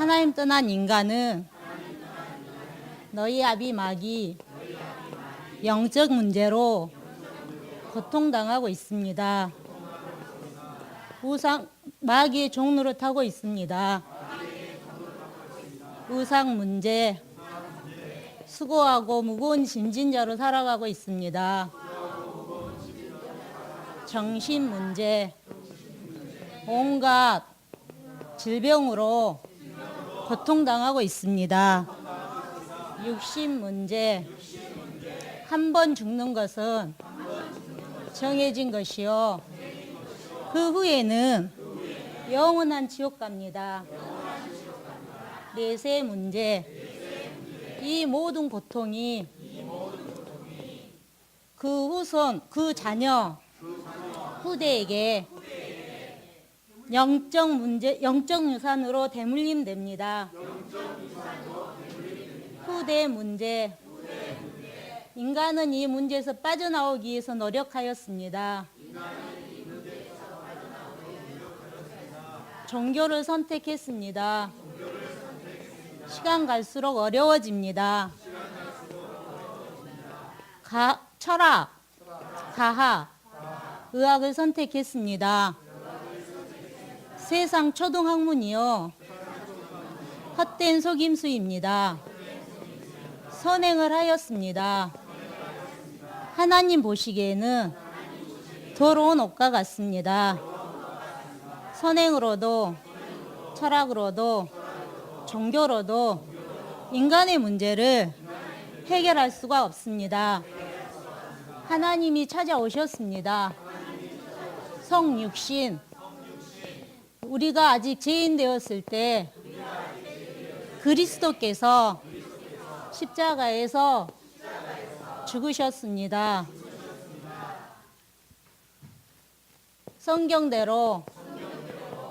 하나님 떠난 인간은 너희 아비 마귀 영적 문제로 고통당하고 있습니다. 우상 마귀의 종로를 타고 있습니다. 우상 문제, 수고하고 무거운 짐진자로 살아가고 있습니다. 정신 문제, 온갖 질병으로 고통당하고 있습니다. 육신 문제, 한 번 죽는 것은 정해진 것이요. 그 후에는 영원한 지옥 갑니다. 내세 문제, 이 모든 고통이 그 후손, 그 자녀, 후대에게 영적 문제, 영적 유산으로 대물림 됩니다. 후대 문제. 인간은 이 문제에서 빠져나오기 위해서 노력하였습니다. 종교를 선택했습니다. 시간 갈수록 어려워집니다. 가, 철학, 가학, 의학을 선택했습니다. 세상 초등학문이요. 헛된 속임수입니다. 선행을 하였습니다. 하나님 보시기에는 더러운 옷과 같습니다. 선행으로도 철학으로도 종교로도 인간의 문제를 해결할 수가 없습니다. 하나님이 찾아오셨습니다. 성육신 우리가 아직 죄인 되었을 때 그리스도께서 십자가에서 죽으셨습니다. 성경대로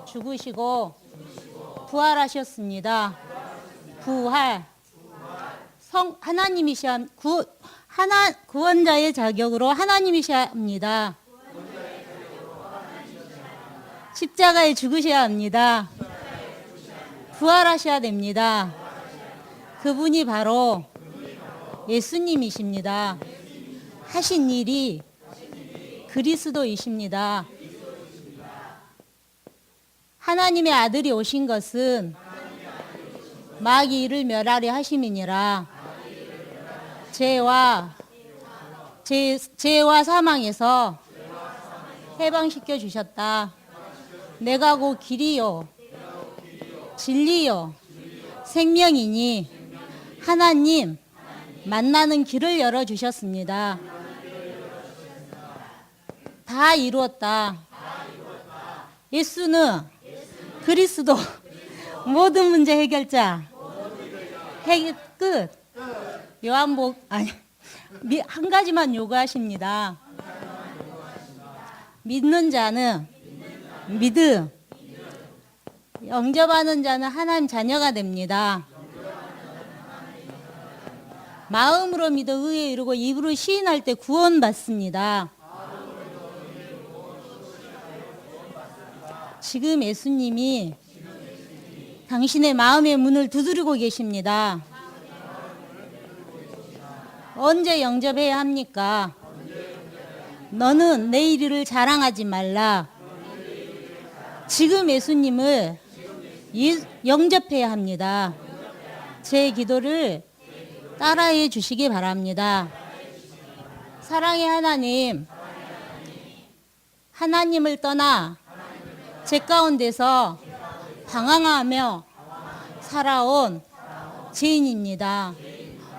죽으시고 부활하셨습니다. 부활. 성 하나님이셔 구 하나 구원자의 자격으로 하나님이셔야 합니다. 십자가에 죽으셔야 합니다. 부활하셔야 됩니다. 그분이 바로 예수님이십니다. 하신 일이 그리스도이십니다. 하나님의 아들이 오신 것은 마귀를 멸하려 하심이니라. 죄와 죄, 죄와 사망에서 해방시켜 주셨다. 내가 곧 길이요 진리요 생명이니 하나님 만나는 길을 열어 주셨습니다. 다 이루었다. 예수는 그리스도 모든 문제 해결자. 해결 끝. 요한복 아니 미- 한 가지만 요구하십니다. 믿는 자는 믿음. 영접하는 자는 하나님 자녀가 됩니다. 마음으로 믿어 의에 이르고 입으로 시인할 때 구원받습니다. 지금 예수님이 당신의 마음의 문을 두드리고 계십니다. 언제 영접해야 합니까? 너는 내 일을 자랑하지 말라. 지금 예수님을 예- 영접해야 합니다. 제 기도를 따라해 주시기 바랍니다. 사랑의 하나님, 하나님을 떠나 제 가운데서 방황하며 살아온 죄인입니다.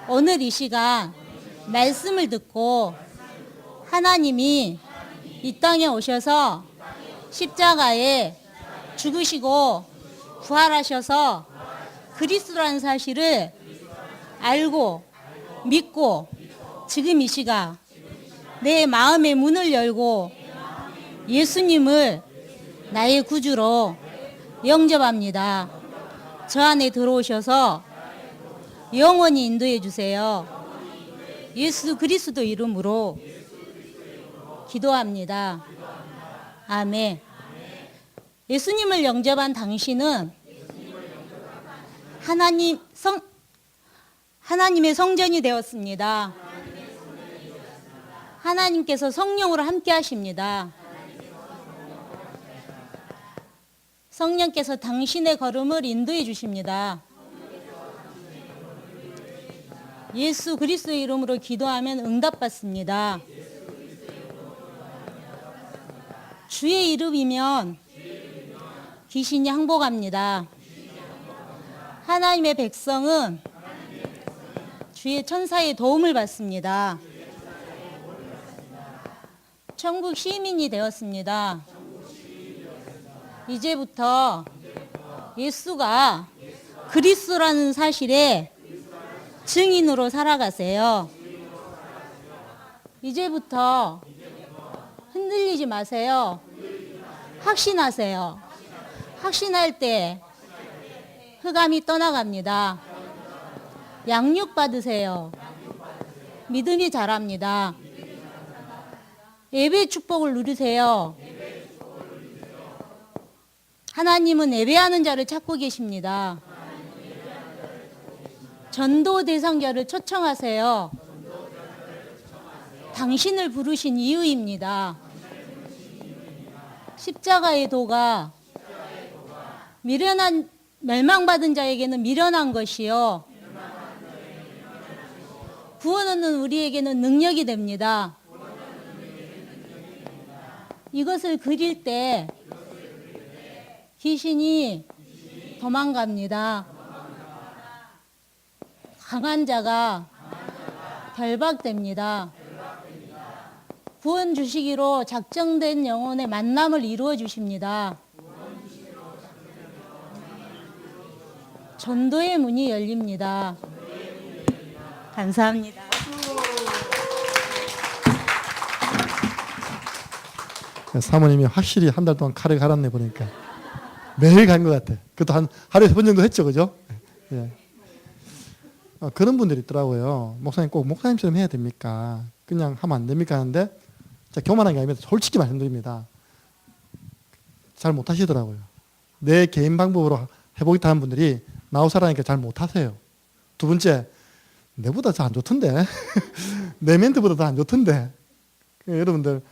오늘 이 시간 말씀을 듣고 하나님이 이 땅에 오셔서 십자가에 죽으시고 부활하셔서 그리스도라는 사실을 알고 믿고 지금 이 시간 내 마음의 문을 열고 예수님을 나의 구주로 영접합니다. 저 안에 들어오셔서 영원히 인도해 주세요. 예수 그리스도 이름으로 기도합니다. 아멘. 예수님을 영접한 당신은 하나님 성 하나님의 성전이 되었습니다. 하나님께서 성령으로 함께 하십니다. 성령께서 당신의 걸음을 인도해 주십니다. 예수 그리스도의 이름으로 기도하면 응답받습니다. 주의 이름이면 귀신이 항복합니다. 하나님의 백성은 주의 천사의 도움을 받습니다. 천국 시민이 되었습니다. 이제부터 예수가 그리스도라는 사실에 증인으로 살아가세요. 이제부터 흔들리지 마세요. 확신하세요. 확신할 때 흑암이 떠나갑니다. 양육 받으세요. 믿음이 자랍니다. 예배 축복을 누리세요. 하나님은 예배하는 자를 찾고 계십니다. 전도 대상자를 초청하세요. 당신을 부르신 이유입니다. 십자가의 도가 미련한 멸망받은 자에게는 미련한 것이요. 구원 얻는 우리에게는 능력이 됩니다. 이것을 그릴 때 귀신이 도망갑니다. 강한 자가 결박됩니다. 구원 주시기로 작정된 영혼의 만남을 이루어 주십니다. 전도의 문이 열립니다. 감사합니다. 사모님이 확실히 한 달 동안 칼을 갈았네 보니까 매일 간 것 같아. 그것도 한 하루에 세 번 정도 했죠, 그죠? 예. 어, 그런 분들이 있더라고요. 목사님 꼭 목사님처럼 해야 됩니까? 그냥 하면 안 됩니까? 하는데 제가 교만한 게 아니라 솔직히 말씀드립니다. 잘 못하시더라고요. 내 개인 방법으로 해보겠다 하는 분들이 나우사라니까 잘 못하세요. 두 번째, 내보다 더 안 좋던데. 내 멘트보다 더 안 좋던데. 그 여러분들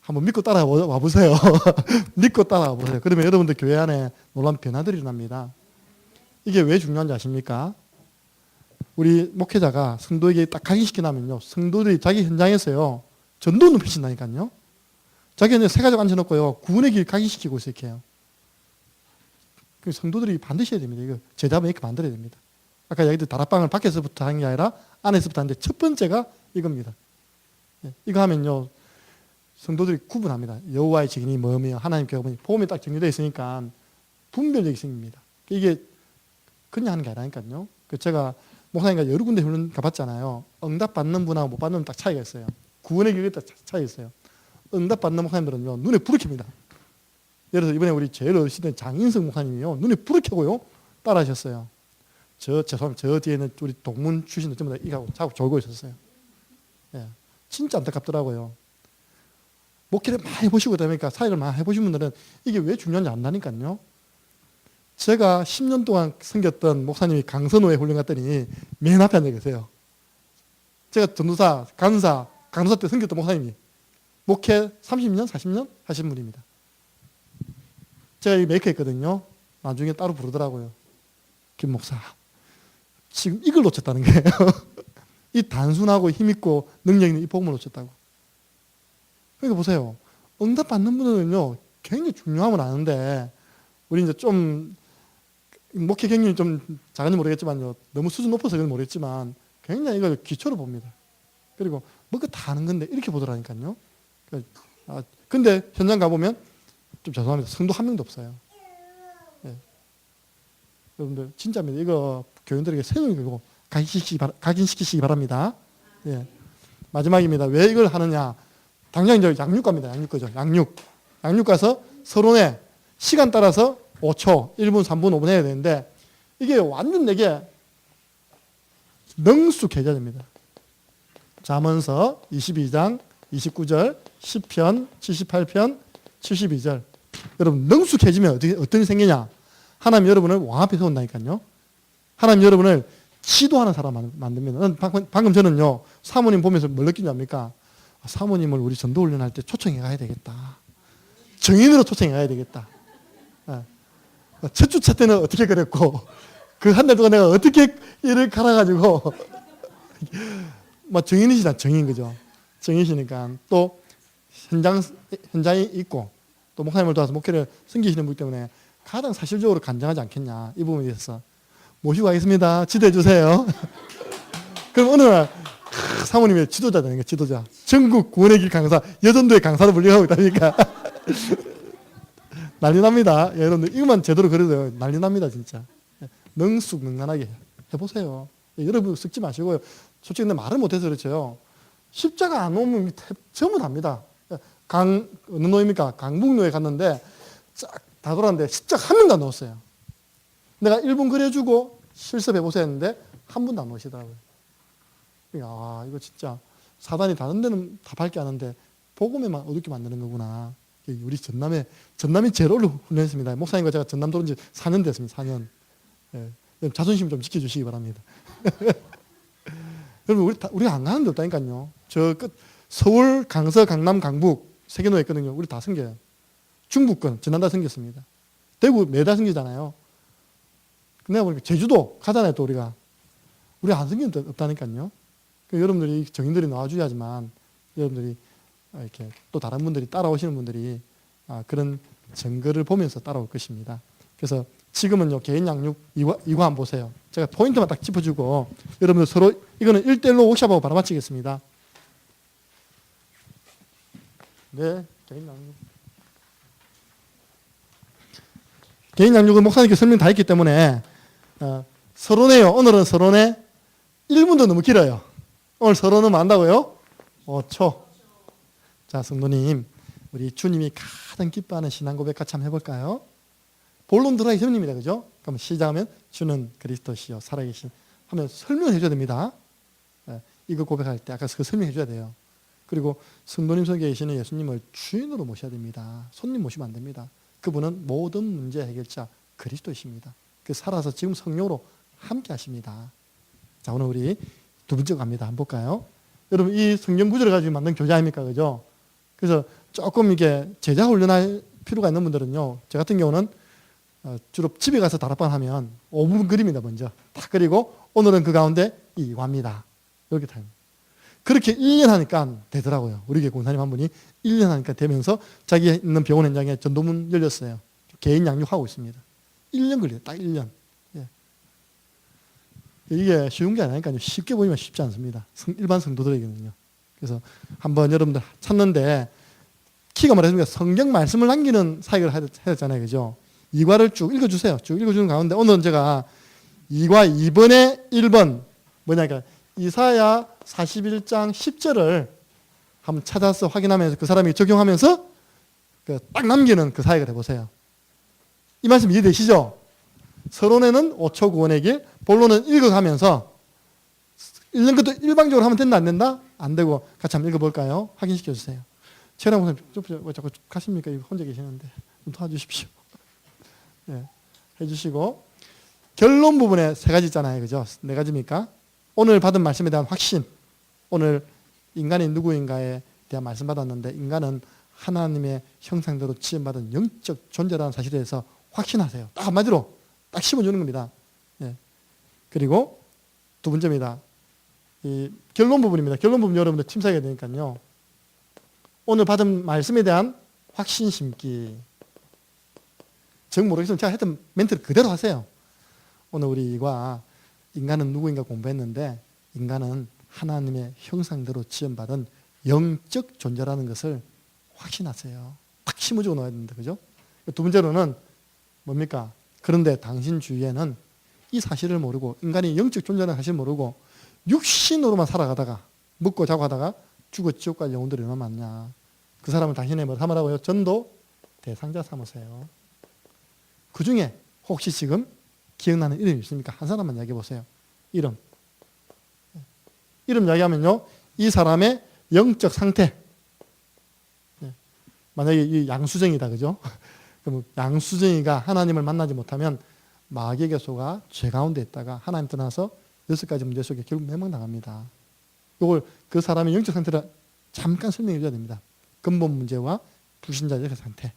한번 믿고 따라와 보세요. 믿고 따라와 보세요. 그러면 여러분들 교회 안에 놀라운 변화들이 일어납니다. 이게 왜 중요한지 아십니까? 우리 목회자가 성도에게 딱 각인시키나면요. 성도들이 자기 현장에서요. 전도는 펼친다니까요. 자기 현장에 세 가지 앉혀놓고요. 구원의 길 각인시키고 있어요. 그 성도들이 반드시 해야 됩니다. 이거 제자분 이렇게 만들어야 됩니다. 아까 얘기했듯 다락방을 밖에서부터 하는 게 아니라 안에서부터 하는데 첫 번째가 이겁니다. 예, 이거 하면요. 성도들이 구분합니다. 여호와의 증인이 뭐며 하나님께 보니 보험이 딱 정리되어 있으니까 분별력이 생깁니다. 이게 그냥 하는 게 아니라니까요. 그 제가 목사님과 여러 군데 훈련 가봤잖아요. 응답 받는 분하고 못 받는 분 딱 차이가 있어요. 구원의 길에 딱 차이가 있어요. 응답 받는 목사님들은요 눈에 불을 켭니다. 예를 들어 이번에 우리 제일 어리시던 장인성 목사님이요 눈에 불을 켜고요 따라하셨어요. 저 죄송합니다. 저 뒤에는 우리 동문 출신들 전부 다 이하고 자고 졸고 있었어요. 예, 진짜 안타깝더라고요. 목회를 많이 해보시고 그러니까 사역을 많이 해보신 분들은 이게 왜 중요한지 안다니까요. 제가 10년 동안 섬겼던 목사님이 강선호에 훈련 갔더니 맨 앞에 앉아 계세요. 제가 전도사, 간사, 간호사 때 섬겼던 목사님이 목회 30년, 40년 하신 분입니다. 제가 이 메이커 했거든요. 나중에 따로 부르더라고요. 김 목사. 지금 이걸 놓쳤다는 거예요. 이 단순하고 힘있고 능력 있는 이 복음을 놓쳤다고. 그러니까 보세요. 응답 받는 분들은요, 굉장히 중요함을 아는데, 우리 이제 좀, 목회 경륜이 좀 작은지 모르겠지만요, 너무 수준 높아서 그건 모르겠지만, 굉장히 이걸 기초로 봅니다. 그리고 뭐가 다 아는 건데, 이렇게 보더라니까요. 그러니까, 아, 근데 현장 가보면, 좀 죄송합니다. 성도 한 명도 없어요. 예. 여러분들, 진짜입니다. 이거 교인들에게 세우고 각인시키시, 바- 각인시키시기 바랍니다. 예. 마지막입니다. 왜 이걸 하느냐? 당장 이제 양육 갑니다. 양육 거죠. 양육. 양육 가서 서론에 시간 따라서 5초, 1분, 3분, 5분 해야 되는데 이게 완전 내게 능숙해져야 됩니다. 잠언서 22장 29절, 10편, 78편, 72절. 여러분 능숙해지면 어떻게, 어떤 일이 생기냐? 하나님 여러분을 왕 앞에 세운다니까요. 하나님 여러분을 지도하는 사람 만- 만듭니다. 난 방금, 저는요, 사모님 보면서 뭘 느끼냐니까 아, 사모님을 우리 전도 훈련 할 때 초청해 가야 되겠다. 정인으로 초청해 가야 되겠다. 예. 첫 주차 때는 어떻게 그랬고, 그 한 달 동안 내가 어떻게 일을 갈아가지고, 뭐 정인이시다, 정인 그죠? 정인이시니까 또 현장, 현장에 있고, 또 목사님을 도와서 목회를 섬기시는 분이기 때문에 가장 사실적으로 간장하지 않겠냐, 이 부분에 대해서 모시고 가겠습니다. 지도해 주세요. 그럼 크, 사모님의 지도자 되는 거예요. 지도자. 전국 구원의 길 강사, 여전도의 강사로 불리하고 있다니까. 난리 납니다. 예, 여러분들 이것만 제대로 그려도 난리 납니다. 진짜. 예, 능숙 능란하게 해보세요. 예, 여러분 섞지 마시고요. 솔직히 내 말을 못해서 그렇죠. 십자가 안 오면 전부 답니다. 예, 강, 어느 노입니까? 강북로에 갔는데 쫙다 돌았는데 십자가 한 명도 안 넣었어요. 내가 1분 그려주고 실습해 보세요 했는데 한 분도 안 오시더라고요. 아, 이거 진짜 사단이 다른 데는 다 밝게 하는데 복음에만 어둡게 만드는 거구나. 우리 전남에 전남이 오래 훈련했습니다. 목사님과 제가 전남 들어온 지 4년 됐습니다. 4년. 예. 자존심 좀 지켜주시기 바랍니다. 여러분 우리 다, 우리가 안 가는 데 없다니까요. 저 끝 서울, 강서, 강남, 강북 세계노에 있거든요. 우리 다 생겨요. 중부권 지난달 생겼습니다. 대구 매달 생기잖아요. 내가 보니까 제주도 가잖아요, 또 우리가. 우리 안 생긴 데 없다니까요. 그 여러분들이 정인들이 나와줘야지만 여러분들이 이렇게 또 다른 분들이 따라오시는 분들이 아, 그런 증거를 보면서 따라올 것입니다. 그래서 지금은요 개인 양육 이과, 이과 한번 보세요. 제가 포인트만 딱 짚어주고 여러분들 서로 이거는 1대1로 워크샵하고 바로 마치겠습니다. 네, 개인 양육. 개인 양육은 목사님께 설명 다 했기 때문에 어, 서론에요. 오늘은 서론에 1분도 너무 길어요. 오늘 서론은 뭐 한다고요? 5초. 자, 성도님, 우리 주님이 가장 기뻐하는 신앙 고백 같이 한번 해볼까요? 본론 들어가기 전입니다. 그죠? 그럼 시작하면 주는 그리스도시요 살아계신 하면 설명해 줘야 됩니다. 예, 이거 고백할 때 아까 그 설명해 줘야 돼요. 그리고 성도님 속에 계시는 예수님을 주인으로 모셔야 됩니다. 손님 모시면 안 됩니다. 그분은 모든 문제 해결자 그리스도이십니다. 그 살아서 지금 성령으로 함께 하십니다. 자, 오늘 우리 두 번째 갑니다. 한번 볼까요? 여러분, 이 성경 구절을 가지고 만든 교재 아닙니까? 그죠? 그래서 조금 이게 제자 훈련할 필요가 있는 분들은요, 저 같은 경우는 어, 주로 집에 가서 다락방 하면 5분 그립니다, 먼저. 다 그리고 오늘은 그 가운데 이과입니다. 이렇게 타요. 그렇게 1년 하니까 되더라고요. 우리 교회 공사님 한 분이 1년 하니까 되면서 자기 있는 병원 현장에 전도문 열렸어요. 개인 양육하고 있습니다. 1년 걸려요. 딱 1년. 예. 이게 쉬운 게 아니니까요. 쉽게 보이면 쉽지 않습니다. 성- 일반 성도들에게는요. 그래서 한번 여러분들 찾는데 키가 말해주니까 성경 말씀을 남기는 사역을 해야 되잖아요. 그죠? 이과를 쭉 읽어주세요. 쭉 읽어주는 가운데 오늘은 제가 이과 2번에 1번 뭐냐니까 이사야 41장 10절을 한번 찾아서 확인하면서 그 사람이 적용하면서 그딱 남기는 그 사역을 해보세요. 이 말씀 이해되시죠? 서론에는 5초 구원의 길, 본론은 읽어가면서 읽는 것도 일방적으로 하면 된다 안 된다? 안 되고 같이 한번 읽어볼까요? 확인시켜 주세요. 최랑 목사님 자꾸 가십니까? 혼자 계시는데 좀 도와주십시오. 네, 해주시고 결론 부분에 세 가지 있잖아요, 그죠? 네 가지입니까? 오늘 받은 말씀에 대한 확신. 오늘 인간이 누구인가에 대한 말씀 받았는데 인간은 하나님의 형상대로 지음받은 영적 존재라는 사실에 대해서 확신하세요. 딱 한마디로 딱 심어주는 겁니다. 예. 그리고 두 번째입니다. 이 결론 부분입니다. 결론 부분 여러분들 침사해야 되니까요. 오늘 받은 말씀에 대한 확신 심기. 정 모르겠으면 제가 했던 멘트를 그대로 하세요. 오늘 우리가 인간은 누구인가 공부했는데 인간은 하나님의 형상대로 지음받은 영적 존재라는 것을 확신하세요. 딱 심어주고 넣어야 된다. 그죠? 두 번째로는 뭡니까? 그런데 당신 주위에는 이 사실을 모르고 인간이 영적 존재라는 사실을 모르고 육신으로만 살아가다가 먹고 자고 하다가 죽어 지옥 갈 영혼들이 얼마나 많냐. 그 사람을 당신의 뭐 삼으라고요? 전도 대상자 삼으세요. 그 중에 혹시 지금 기억나는 이름이 있습니까? 한 사람만 이야기해 보세요. 이름. 이름 이야기하면요. 이 사람의 영적 상태. 예. 만약에 이 양수정이다. 그죠? 그럼 양수정이가 하나님을 만나지 못하면 마귀에게 속아 죄 가운데 있다가 하나님 떠나서 여섯 가지 문제 속에 결국 멸망당합니다. 이걸 그 사람의 영적 상태를 잠깐 설명해 줘야 됩니다. 근본 문제와 불신자의 그 상태.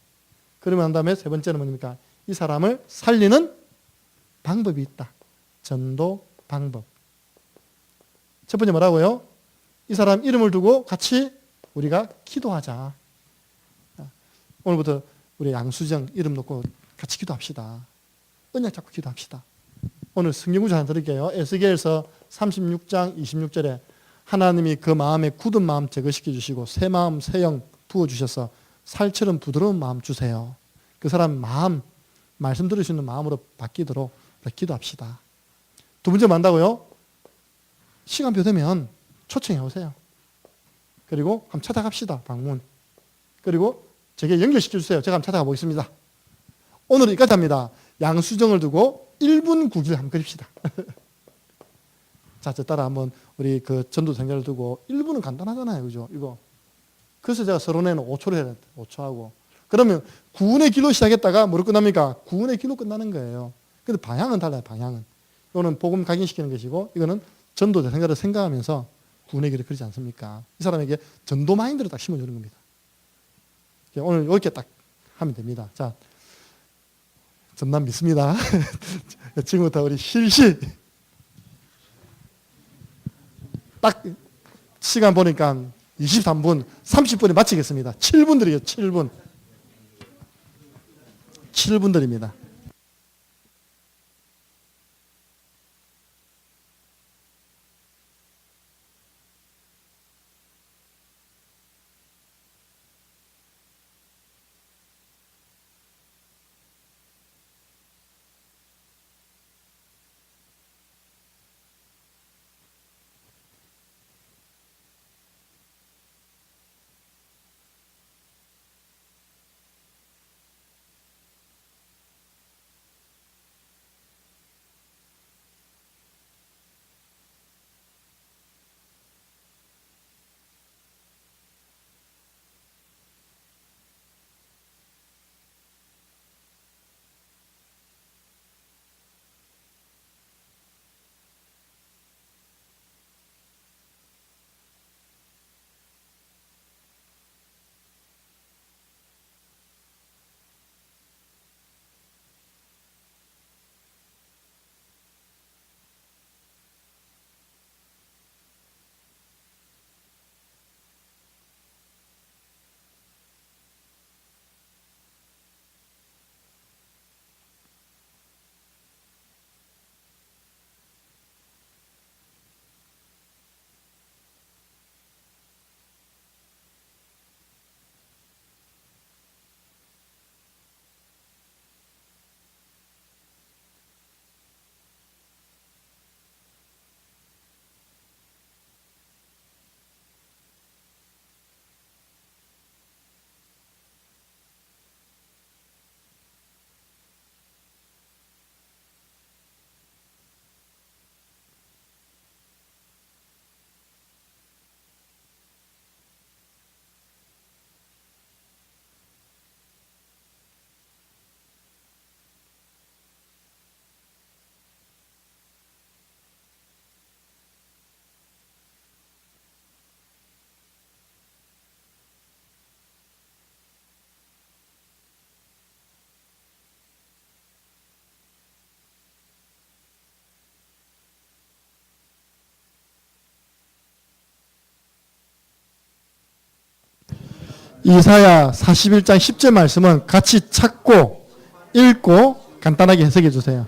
그러면 한 다음에 세 번째는 뭡니까? 이 사람을 살리는 방법이 있다. 전도 방법. 첫 번째 뭐라고요? 이 사람 이름을 두고 같이 우리가 기도하자. 오늘부터 우리 양수정 이름 놓고 같이 기도합시다. 언약 잡고 기도합시다. 오늘 성경 구절 하나 드릴게요. 에스겔서 36장 26절에 하나님이 그 마음에 굳은 마음 제거시켜 주시고 새 마음 새 영 부어 주셔서 살처럼 부드러운 마음 주세요. 그 사람 마음 말씀 들을 수 있는 마음으로 바뀌도록 기도합시다. 두 번째 만다고요? 시간표 되면 초청해 오세요. 그리고 한번 찾아갑시다. 방문. 그리고 제게 연결시켜 주세요. 제가 한번 찾아가 보겠습니다. 오늘은 여기까지 합니다. 양수정을 두고 1분 구기를 한번 그립시다. 자, 저 따라 한번 우리 그 전도 생자를 두고 1분은 간단하잖아요. 그죠? 이거. 그래서 제가 서론에는 5초를 해야 돼. 5초 하고. 그러면 구운의 길로 시작했다가 뭐로 끝납니까? 구운의 길로 끝나는 거예요. 근데 방향은 달라요. 방향은. 이거는 복음 각인시키는 것이고 이거는 전도 대상자를 생각하면서 길을 그리지 않습니까? 이 사람에게 전도 마인드를 딱 심어주는 겁니다. 오늘 이렇게 딱 하면 됩니다. 자, 전남 믿습니다. 지금부터 우리 실시. 딱 시간 보니까 23분, 30분에 마치겠습니다. 7분 드리요 7분. 7분 드립니다. 이사야 41장 10절 말씀은 같이 찾고 읽고 간단하게 해석해 주세요.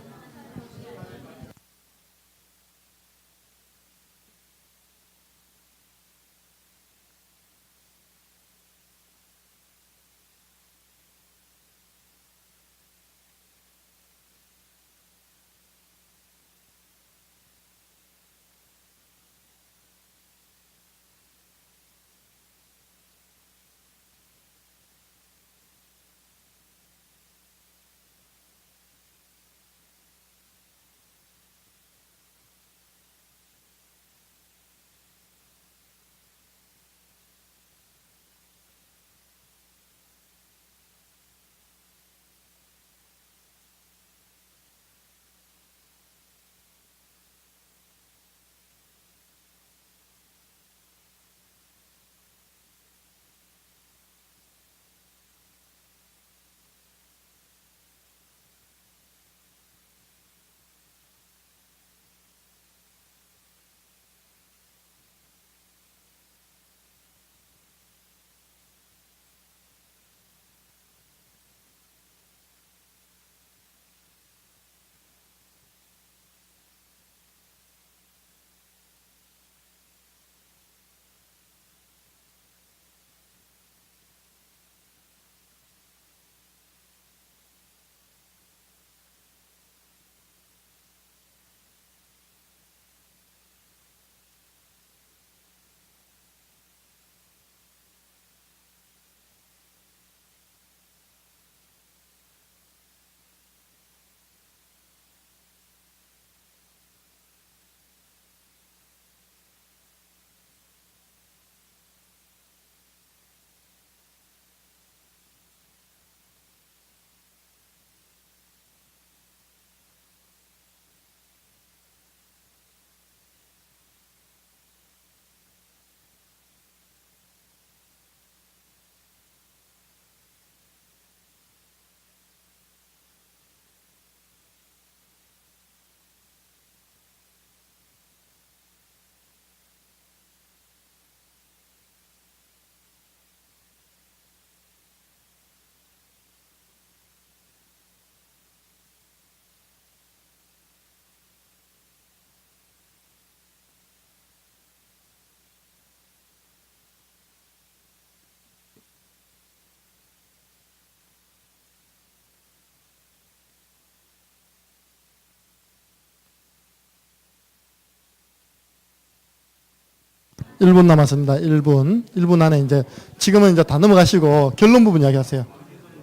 1분 남았습니다. 1분. 1분 안에 이제 지금은 이제 다 넘어가시고 결론 부분 이야기하세요.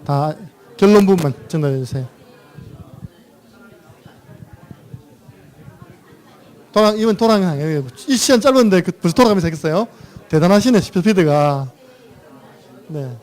다 결론 부분만 전달해 주세요. 돌아 이번 돌아가 이 시간 짧은데 그 벌써 돌아가면서 했겠어요. 대단하시네 스피드가. 네.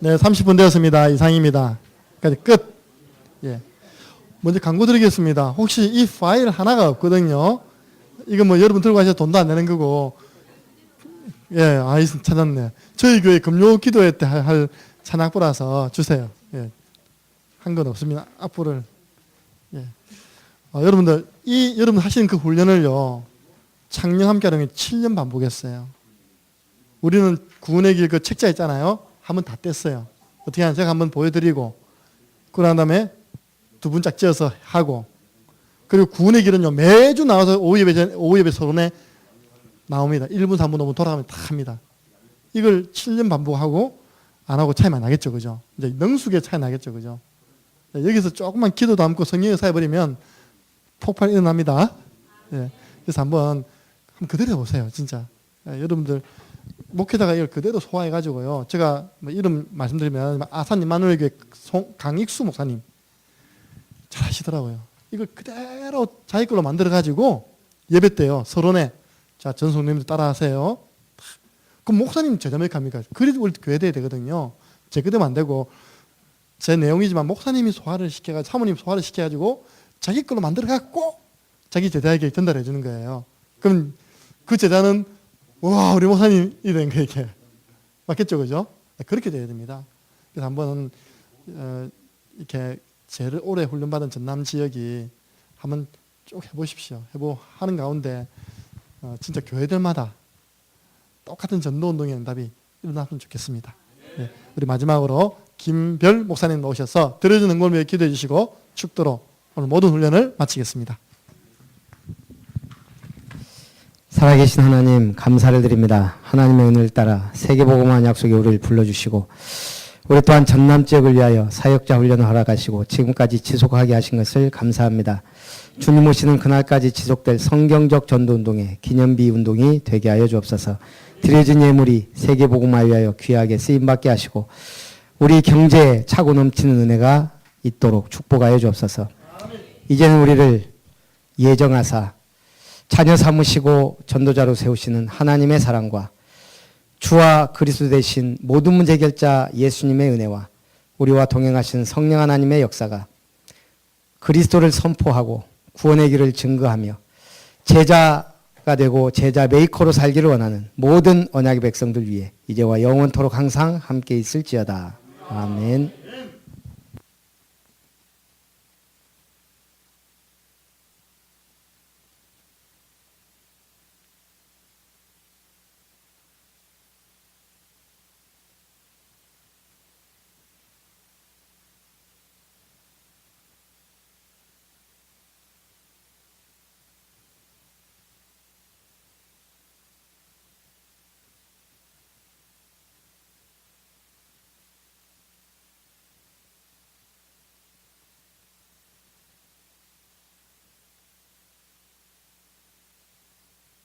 네, 30분 되었습니다. 이상입니다. 까지 끝. 예. 먼저 광고 드리겠습니다. 혹시 이 파일 하나가 없거든요. 이거 뭐 여러분 들고 가셔도 돈도 안 내는 거고. 예, 아이 찾았네. 저희 교회 금요 기도회 때 할 찬악보라서 주세요. 예. 한 건 없습니다. 악보를. 예. 어, 여러분들 이 여러분 하시는 그 훈련을요. 창녕 함께 하는 7년 반복했어요. 우리는 구원의 길 그 책자 있잖아요. 한번 다 뗐어요. 어떻게 하냐 제가 한번 보여드리고 그런 다음에 두 분 짝 지어서 하고 그리고 구원의 길은요 매주 나와서 오후 예배 전 오후 예배 서론에 나옵니다. 1분 3분 5분 돌아가면 다 합니다. 이걸 7년 반복하고 안 하고 차이 많이 나겠죠, 그죠? 이제 능숙의 차이 나겠죠, 그죠? 네, 여기서 조금만 기도 담고 성령에 사해버리면 폭발 일어납니다. 예. 그래서 한번 한번 그대로 해보세요, 진짜. 예, 여러분들 목회자가 이걸 그대로 소화해가지고요. 제가 뭐 이름 말씀드리면 아산 이마누엘 교회 송- 강익수 목사님 잘 하시더라고요. 이걸 그대로 자기 걸로 만들어가지고 예배 때요 서론에 자 전송님들 따라하세요. 그럼 목사님 제자 몇 합니까? 그리 우리 교회 돼야 되거든요. 제 그대로 안 되고 제 내용이지만 목사님이 소화를 시켜가지고 사모님 소화를 시켜가지고 자기 걸로 만들어갖고 자기 제자에게 전달해 주는 거예요. 그럼 그 제자는 와 우리 목사님이 된거 이렇게 맞겠죠, 그죠? 그렇게 돼야 됩니다. 그래서 한번 어, 이렇게 제일 오래 훈련받은 전남 지역이 한번 쭉 해보십시오. 해보 하는 가운데 어, 진짜 교회들마다 똑같은 전도 운동의 응답이 일어났으면 좋겠습니다. 네, 우리 마지막으로 김별 목사님 오셔서 들어주는 걸 기도해 주시고 축도로 오늘 모든 훈련을 마치겠습니다. 살아계신 하나님 감사를 드립니다. 하나님의 은혜를 따라 세계복음화한 약속에 우리를 불러주시고 우리 또한 전남 지역을 위하여 사역자 훈련을 허락하시고 지금까지 지속하게 하신 것을 감사합니다. 주님 오시는 그날까지 지속될 성경적 전도 운동의 기념비 운동이 되게 하여 주옵소서 드려진 예물이 세계복음화 위하여 귀하게 쓰임받게 하시고 우리 경제에 차고 넘치는 은혜가 있도록 축복하여 주옵소서 이제는 우리를 예정하사 자녀 삼으시고 전도자로 세우시는 하나님의 사랑과 주와 그리스도 되신 모든 문제 해결자 예수님의 은혜와 우리와 동행하신 성령 하나님의 역사가 그리스도를 선포하고 구원의 길을 증거하며 제자가 되고 제자 메이커로 살기를 원하는 모든 언약의 백성들 위해 이제와 영원토록 항상 함께 있을지어다. 아멘.